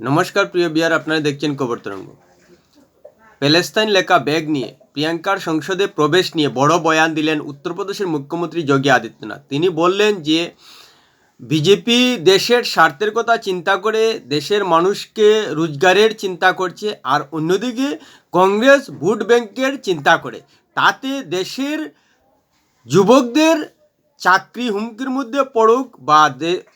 নমস্কার, প্রিয় বিয়ার, আপনারা দেখছেন খবর তরঙ্গ। প্যালেস্তাইন লেখা ব্যাগ নিয়ে প্রিয়াঙ্কার সংসদে প্রবেশ নিয়ে বড় বয়ান দিলেন উত্তরপ্রদেশের মুখ্যমন্ত্রী যোগী আদিত্যনাথ। তিনি বললেন যে, বিজেপি দেশের স্বার্থের কথা চিন্তা করে দেশের মানুষকে রোজগারের চিন্তা করছে, আর অন্যদিকে কংগ্রেস ভোট ব্যাংকের চিন্তা করে। তাতে দেশের যুবকদের চাকরি হুমকির মধ্যে পড়ুক বা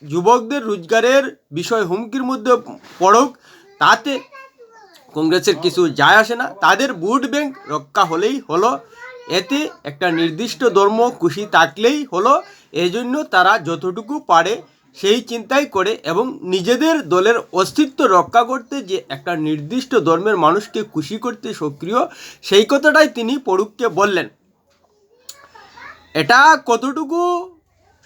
যুবকদের রোজগারের বিষয় হুমকির মধ্যে পড়ুক, তাতে কংগ্রেসের কিছু যায় আসে না। তাদের ভোট ব্যাংক রক্ষা হলেই হলো। এতে একটা নির্দিষ্ট ধর্ম খুশি থাকলেই হলো। এই জন্য তারা যতটুকু পারে সেই চিন্তাই করে এবং নিজেদের দলের অস্তিত্ব রক্ষা করতে যে একটা নির্দিষ্ট ধর্মের মানুষকে খুশি করতে সক্রিয়, সেই কথাটাই তিনি পড়ুককে বললেন। এটা কতটুকু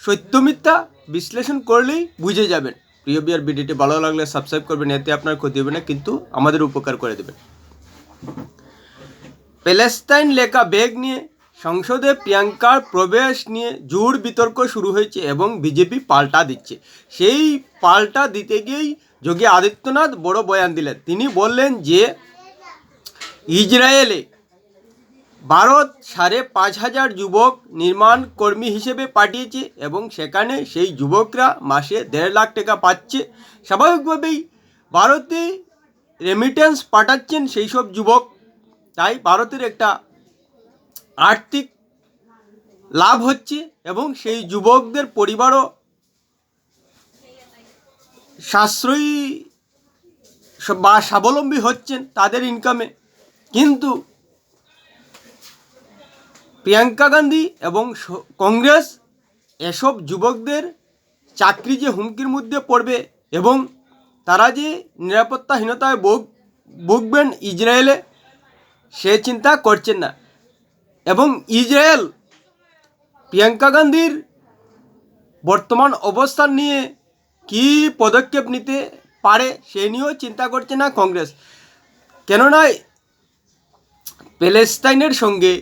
সত্য মিথ্যা বিশ্লেষণ করলেই বুঝে যাবেন। প্রিয় বিয়ার ভিডিওটি ভালো লাগলে সাবস্ক্রাইব করবেন, এতে আপনার ক্ষতি হবে না, কিন্তু আমাদের উপকার করে দেবেন। প্যালেস্তাইন লেখা ব্যাগ নিয়ে সংসদে প্রিয়াঙ্কার প্রবেশ নিয়ে জোর বিতর্ক শুরু হয়েছে এবং বিজেপি পাল্টা দিচ্ছে। সেই পাল্টা দিতে গিয়েই যোগী আদিত্যনাথ বড় বয়ান দিলেন। তিনি বললেন যে, ইসরায়েলে ভারত সাড়ে পাঁচ হাজার যুবক নির্মাণ কর্মী হিসেবে পাঠিয়েছে এবং সেখানে সেই যুবকরা মাসে দেড় লাখ টাকা পাচ্ছে। স্বাভাবিকভাবেই ভারতে রেমিটেন্স পাঠাচ্ছেন সেই সব যুবক। তাই ভারতের একটা আর্থিক লাভ হচ্ছে এবং সেই যুবকদের পরিবারও সাশ্রয়ী বা স্বাবলম্বী হচ্ছেন তাদের ইনকামে কিন্তু প্রিয়াঙ্কা গান্ধী এবং কংগ্রেস, এসব যুবকদের চাকরি যে হুমকির মধ্যে পড়বে এবং তারা যে নিরাপত্তাহীনতায় ভোগ, ভুগবেন ইসরায়েলে, সে চিন্তা করছেন না। এবং ইসরায়েল, প্রিয়াঙ্কা গান্ধীর বর্তমান অবস্থান নিয়ে কী পদক্ষেপ নিতে পারে সে নিয়েও চিন্তা করছে না কংগ্রেস। কেননা, প্যালেস্তাইনের সঙ্গে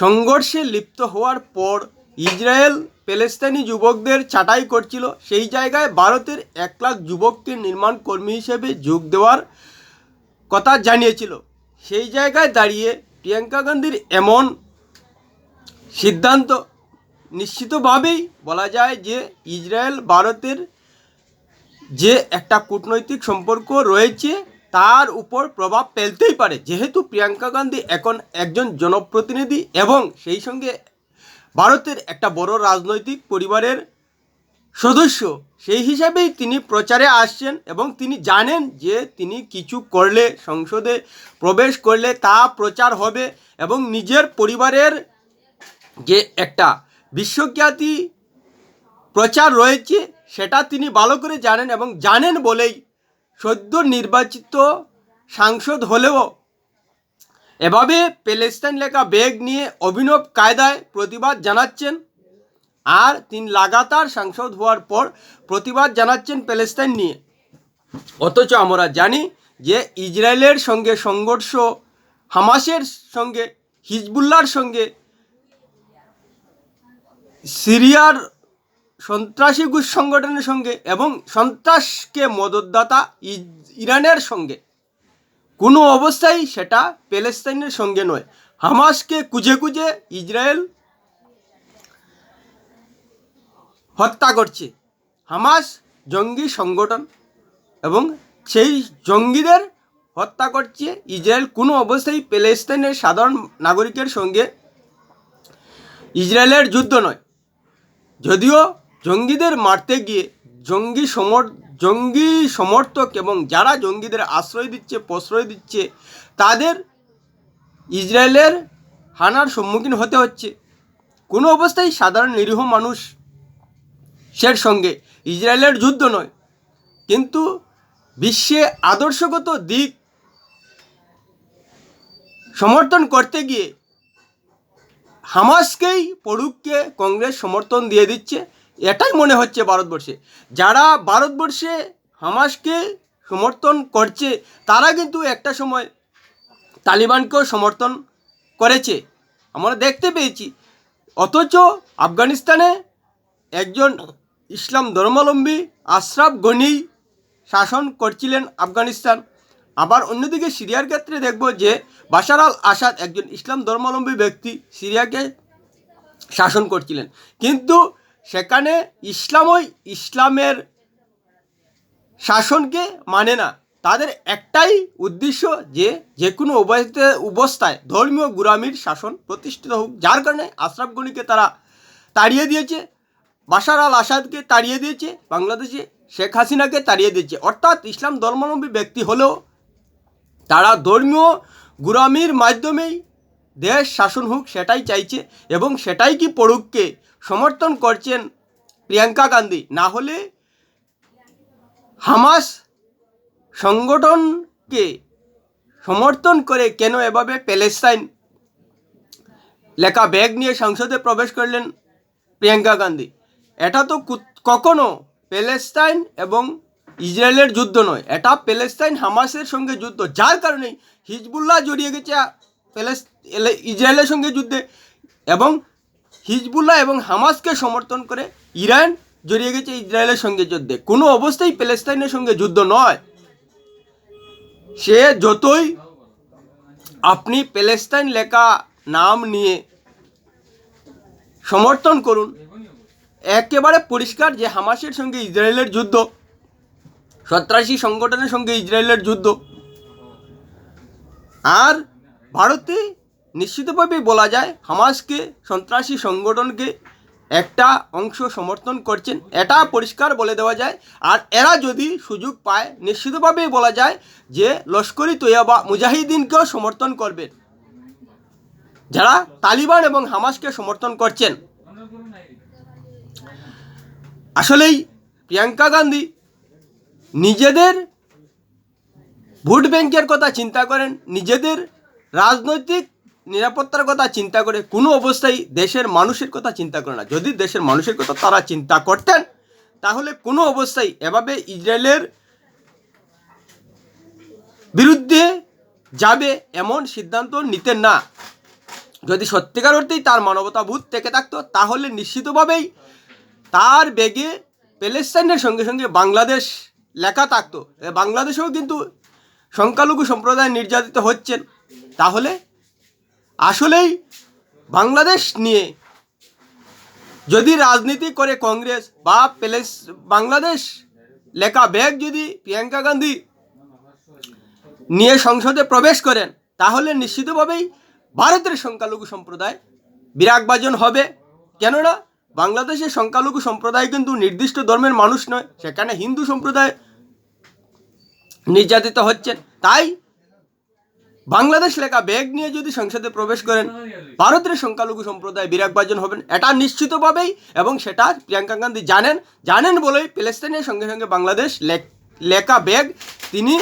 সংঘর্ষে লিপ্ত হওয়ার পর ইসরায়েল প্যালেস্তানি যুবকদের ছাঁটাই করছিল। সেই জায়গায় ভারতের এক লাখ যুবককে নির্মাণ কর্মী হিসেবে যোগ দেওয়ার কথা জানিয়েছিল। সেই জায়গায় দাঁড়িয়ে প্রিয়াঙ্কা গান্ধীর এমন সিদ্ধান্ত নিশ্চিতভাবেই বলা যায় যে ইসরায়েল, ভারতের যে একটা কূটনৈতিক সম্পর্ক রয়েছে তার উপর প্রভাব ফেলতেই পারে। যেহেতু প্রিয়াঙ্কা গান্ধী এখন একজন জনপ্রতিনিধি এবং সেই সঙ্গে ভারতের একটা বড় রাজনৈতিক পরিবারের সদস্য, সেই হিসাবেই তিনি প্রচারে আসছেন এবং তিনি জানেন যে তিনি কিছু করলে, সংসদে প্রবেশ করলে তা প্রচার হবে এবং নিজের পরিবারের যে একটা বিশ্বখ্যাতি প্রচার রয়েছে, সেটা তিনি ভালো করে জানেন এবং জানেন বলেই সদ্য নির্বাচিত সাংসদ হলেও এভাবে প্যালেস্তাইন লেখা বেগ নিয়ে অভিনব কায়দায় প্রতিবাদ জানাচ্ছেন আর তিনি লাগাতার সাংসদ হওয়ার পর প্রতিবাদ জানাচ্ছেন প্যালেস্তাইন নিয়ে। অথচ আমরা জানি যে ইসরায়েলের সঙ্গে সংঘর্ষ, হামাসের সঙ্গে হিজবুল্লার সঙ্গে, সিরিয়ার সন্ত্রাসী গোষ্ঠী সংগঠনের সঙ্গে এবং সন্ত্রাসকে মদতদাতা ইরানের সঙ্গে। কোনো অবস্থায় সেটা প্যালেস্তাইনের সঙ্গে নয়। হামাসকে কুজে কুজে ইসরায়েল হত্যা করছে। হামাস জঙ্গি সংগঠন এবং সেই জঙ্গিদের হত্যা করছে ইসরায়েল। কোনো অবস্থায় প্যালেস্তাইনের সাধারণ নাগরিকের সঙ্গে ইসরায়েলের যুদ্ধ নয়। যদিও জঙ্গিদের মারতে গিয়ে জঙ্গি সমর, জঙ্গি সমর্থক এবং যারা জঙ্গিদের আশ্রয় দিচ্ছে, প্রশ্রয় দিচ্ছে, তাদের ইসরায়েলের হানার সম্মুখীন হতে হচ্ছে। কোনো অবস্থায় সাধারণ নিরীহ মানুষ সের সঙ্গে ইসরায়েলের যুদ্ধ নয়, কিন্তু বিশ্বে আদর্শগত দিক সমর্থন করতে গিয়ে হামাসকেই পড়ুককে কংগ্রেস সমর্থন দিয়ে দিচ্ছে। এটাই মনে হচ্ছে ভারতবর্ষে। যারা ভারতবর্ষে হামাসকে সমর্থন করছে, তারা কিন্তু একটা সময় তালিবানকেও সমর্থন করেছে। আমরা দেখতে পেয়েছি। অথচ আফগানিস্তানে একজন ইসলাম ধর্মাবলম্বী আশরাফ গনি শাসন করছিলেন আফগানিস্তান। আবার অন্যদিকে সিরিয়ার ক্ষেত্রে দেখব যে বাশার আল আসাদ একজন ইসলাম ধর্মাবলম্বী ব্যক্তি সিরিয়াকে শাসন করছিলেন। কিন্তু সেখানে ইসলামই ইসলামের শাসনকে মানে না। তাদের একটাই উদ্দেশ্য যে যে কোনো অবস্থায় ধর্মীয় গুরামির শাসন প্রতিষ্ঠিত হোক। যার কারণে আশরাফ গনিকে তারা তাড়িয়ে দিয়েছে, বাশার আল আসাদকে তাড়িয়ে দিয়েছে, বাংলাদেশে শেখ হাসিনাকে তাড়িয়ে দিয়েছে। অর্থাৎ ইসলাম ধর্মাবলম্বী ব্যক্তি হলেও তারা ধর্মীয় গুরামির মাধ্যমেই দেশ শাসন হোক, সেটাই চাইছে এবং সেটাই কি পড়ুককে সমর্থন করছেন প্রিয়াঙ্কা গান্ধী। না হলে হামাস সংগঠনকে সমর্থন করে কেন এভাবে প্যালেস্তাইন লেখা ব্যাগ নিয়ে সংসদে প্রবেশ করলেন প্রিয়াঙ্কা গান্ধী? এটা তো কখনো প্যালেস্তাইন এবং ইসরায়েলের যুদ্ধ নয়, এটা প্যালেস্তাইন হামাসের সঙ্গে যুদ্ধ। যার কারণে হিজবুল্লাহ জড়িয়ে গেছে ইসরায়েলের সঙ্গে যুদ্ধে। এবং হিজবুল্লাহ এবং হামাসকে সমর্থন করে ইরান জড়িয়ে গেছে ইসরায়েলের সঙ্গে যুদ্ধে। কোনো অবস্থায় প্যালেস্তাইনের সঙ্গে যুদ্ধ নয়। সে যতই আপনি প্যালেস্তাইন লেখা নাম নিয়ে সমর্থন করুন, একেবারে পরিষ্কার যে হামাসের সঙ্গে ইসরায়েলের যুদ্ধ, সন্ত্রাসী সংগঠনের সঙ্গে ইসরায়েলের যুদ্ধ। আর ভারতে নিশ্চিতভাবে বলা যায় হামাসকে সন্ত্রাসী সংগঠনকে একটা অংশ সমর্থন করছেন। এটা পরিষ্কার বলে দেওয়া যায়। আর এরা যদি সুযোগ পায় নিশ্চিতভাবেই বলা যায় যে লস্করি তৈয়বা মুজাহিদিনকেও সমর্থন করবেন যারা তালিবান এবং হামাসকে সমর্থন করছেন। আসলেই প্রিয়াঙ্কা গান্ধী নিজেদের ভোট ব্যাংকের কথা চিন্তা করেন, নিজেদের রাজনৈতিক নিরাপত্তার কথা চিন্তা করে কোনো অবস্থায় দেশের মানুষের কথা চিন্তা করে না। যদি দেশের মানুষের কথা তারা চিন্তা করতেন, তাহলে কোনো অবস্থায় এভাবে ইসরায়েলের বিরুদ্ধে যাবে এমন সিদ্ধান্ত নিতেন না। যদি সত্যিকার অর্থেই তার মানবতাবোধ থেকে থাকতো, তাহলে নিশ্চিতভাবেই তার বেগে প্যালেস্তাইনের সঙ্গে সঙ্গে বাংলাদেশ লেখা থাকতো। বাংলাদেশেও কিন্তু সংখ্যালঘু সম্প্রদায় নির্যাতিত হচ্ছেন। তাহলে আসলেই বাংলাদেশ নিয়ে যদি রাজনীতি করে কংগ্রেস বা প্যালেস বাংলাদেশ, লেখা ব্যাগ যদি প্রিয়াঙ্কা গান্ধী নিয়ে সংসদে প্রবেশ করেন, তাহলে নিশ্চিতভাবেই ভারতের সংখ্যালঘু সম্প্রদায় বিরাগভাজন হবে। কেননা বাংলাদেশের সংখ্যালঘু সম্প্রদায় কিন্তু নির্দিষ্ট ধর্মের মানুষ নয়, সেখানে হিন্দু সম্প্রদায় নির্যাতিত হচ্ছেন। তাই বাংলাদেশ লেখা ব্যাগ নিয়ে যদি সংসদে প্রবেশ করেন, ভারতের সংখ্যালঘু সম্প্রদায় বিরাগভাজন হবেন। এটা নিশ্চিতভাবেই এবং সেটা প্রিয়াঙ্কা গান্ধী জানেন। জানেন বলেই প্যালেস্তাইনের সঙ্গে সঙ্গে বাংলাদেশ লেখ- ব্যাগ তিনি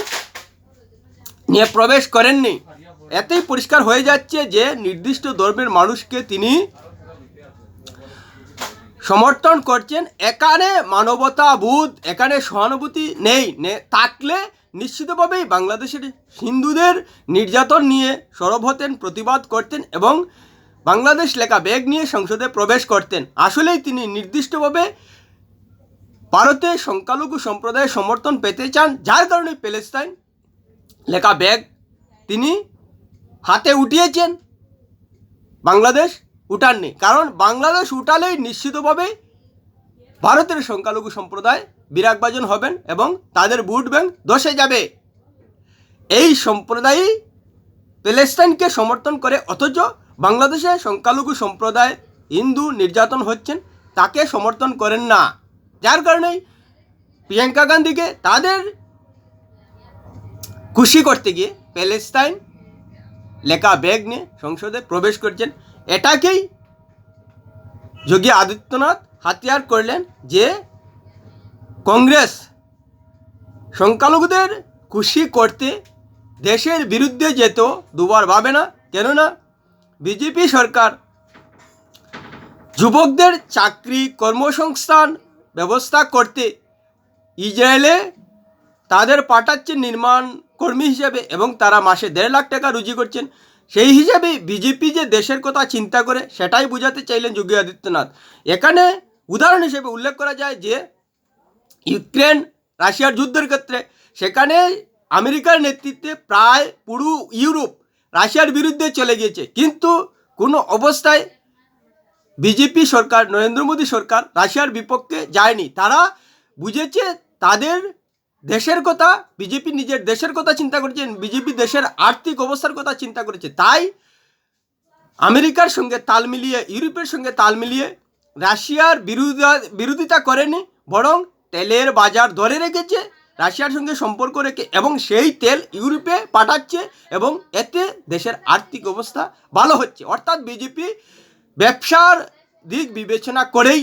নিয়ে প্রবেশ করেননি। এতেই পরিষ্কার হয়ে যাচ্ছে যে নির্দিষ্ট ধর্মের মানুষকে তিনি সমর্থন করছেন। এখানে মানবতা মানবতাবোধ, এখানে সহানুভূতি নেই। থাকলে নিশ্চিতভাবেই বাংলাদেশের হিন্দুদের নির্যাতন নিয়ে সরব হতেন, প্রতিবাদ করতেন এবং বাংলাদেশ লেখা ব্যাগ নিয়ে সংসদে প্রবেশ করতেন। আসলেই তিনি নির্দিষ্টভাবে ভারতে সংখ্যালঘু সম্প্রদায়ের সমর্থন পেতে চান, যার কারণে প্যালেস্তাইন লেখা ব্যাগ তিনি হাতে উঠিয়েছেন। বাংলাদেশ উঠাননি, কারণ বাংলাদেশ উঠালেই নিশ্চিতভাবে ভারতের সংখ্যালঘু সম্প্রদায় বিরাগভাজন হবেন এবং তাদের ভোট ব্যাংক দশে যাবে। এই সম্প্রদায়ই প্যালেস্তাইনকে সমর্থন করে, অথচ বাংলাদেশে সংখ্যালঘু সম্প্রদায় হিন্দু নির্যাতন হচ্ছেন, তাকে সমর্থন করেন না। যার কারণেই প্রিয়াঙ্কা গান্ধীকে তাদের খুশি করতে গিয়ে প্যালেস্তাইন লেখা ব্যাগ নিয়ে সংসদে প্রবেশ করছেন। এটাকেই যোগী আদিত্যনাথ হাতিয়ার করলেন যে কংগ্রেস সংখ্যালঘুদের খুশি করতে দেশের বিরুদ্ধে যেত দুবার ভাবে না। কেননা বিজেপি সরকার যুবকদের চাকরি, কর্মসংস্থান ব্যবস্থা করতে ইসরায়েলে তাদের পাঠাচ্ছে নির্মাণ কর্মী হিসেবে এবং তারা মাসে দেড় লাখ টাকা রুজি করছেন। সেই হিসাবে বিজেপি যে দেশের কথা চিন্তা করে সেটাই বোঝাতে চাইলেন যোগী আদিত্যনাথ। এখানে উদাহরণ হিসেবে উল্লেখ করা যায় যে ইউক্রেন রাশিয়ার যুদ্ধের ক্ষেত্রে, সেখানে আমেরিকার নেতৃত্বে প্রায় পুরো ইউরোপ রাশিয়ার বিরুদ্ধে চলে গিয়েছে। কিন্তু কোনো অবস্থায় বিজেপি সরকার, নরেন্দ্র মোদী সরকার রাশিয়ার বিপক্ষে যায়নি। তারা বুঝেছে তাদের দেশের কথা, বিজেপি নিজের দেশের কথা চিন্তা করেছে, বিজেপি দেশের আর্থিক অবস্থার কথা চিন্তা করেছে। তাই আমেরিকার সঙ্গে তাল মিলিয়ে, ইউরোপের সঙ্গে তাল মিলিয়ে রাশিয়ার বিরোধিতা বিরোধিতা করেনি, বরং তেলের বাজার ধরে রেখেছে, রাশিয়ার সঙ্গে সম্পর্ক রেখে এবং সেই তেল ইউরোপে পাঠাচ্ছে এবং এতে দেশের আর্থিক অবস্থা ভালো হচ্ছে। অর্থাৎ বিজেপি ব্যবসার দিক বিবেচনা করেই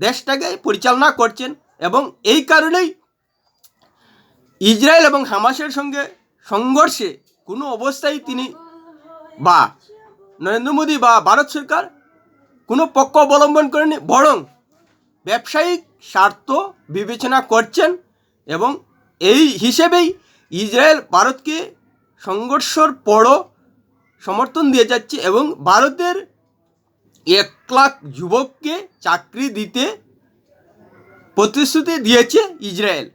দেশটাকে পরিচালনা করছেন এবং এই কারণেই ইসরায়েল এবং হামাসের সঙ্গে সংঘর্ষে কোনো অবস্থায় তিনি বা নরেন্দ্র মোদী বা ভারত সরকার কোনো পক্ষ অবলম্বন করেনি, বরং ব্যবসায়িক স্বার্থ বিবেচনা করছেন এবং এই হিসেবেই ইসরায়েল ভারতকে সংঘর্ষর পরও সমর্থন দিয়ে যাচ্ছে এবং ভারতের এক লাখ যুবককে চাকরি দিতে প্রতিশ্রুতি দিয়েছে ইসরায়েল।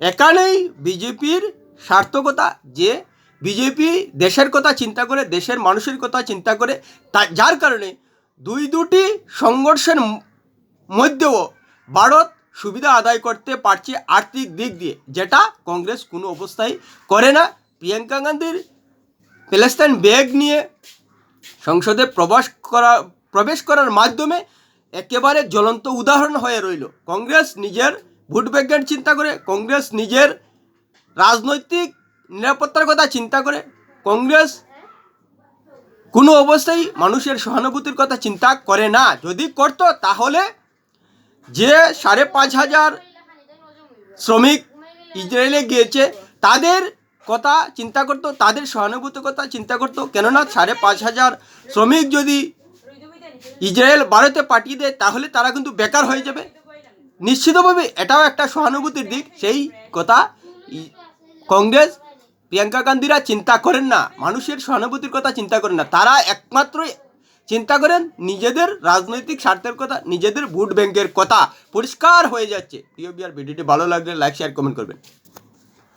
এখানেই বিজেপির সার্থকতা যে বিজেপি দেশের কথা চিন্তা করে, দেশের মানুষের কথা চিন্তা করে, তা যার কারণে দুই দুটি সংঘর্ষের মধ্যেও ভারত সুবিধা আদায় করতে পারছে আর্থিক দিক দিয়ে, যেটা কংগ্রেস কোনো অবস্থায় করে না। প্রিয়াঙ্কা গান্ধীর প্যালেস্তাইন ব্যাগ নিয়ে। সংসদে প্রবেশ করা, প্রবেশ করার মাধ্যমে একেবারে জ্বলন্ত উদাহরণ হয়ে রইল। কংগ্রেস নিজের ভোট ব্যাংকের চিন্তা করে, কংগ্রেস নিজের রাজনৈতিক নিরাপত্তার কথা চিন্তা করে, কংগ্রেস কোনো অবস্থায় মানুষের সহানুভূতির কথা চিন্তা করে না। যদি করতো, তাহলে যে সাড়ে পাঁচ হাজার শ্রমিক ইসরায়েলে গিয়েছে, তাদের কথা চিন্তা করতো, তাদের সহানুভূতির কথা চিন্তা করতো। কেননা সাড়ে পাঁচ হাজার শ্রমিক যদি ইসরায়েল ভারতে পাঠিয়ে দেয়, তাহলে তারা কিন্তু বেকার হয়ে যাবে। নিশ্চিতভাবে এটাও একটা সহানুভূতির দিক। সেই কথা কংগ্রেস, প্রিয়াঙ্কা গান্ধীরা চিন্তা করেন না। মানুষের সহানুভূতির কথা চিন্তা করেন না। তারা একমাত্রই চিন্তা করেন, নিজেদের রাজনৈতিক স্বার্থের কথা, নিজেদের ভোট ব্যাংকের কথা পরিষ্কার হয়ে যাচ্ছে। প্রিয় বিয়ার ভিডিওটি ভালো লাগলে লাইক শেয়ার কমেন্ট করবেন।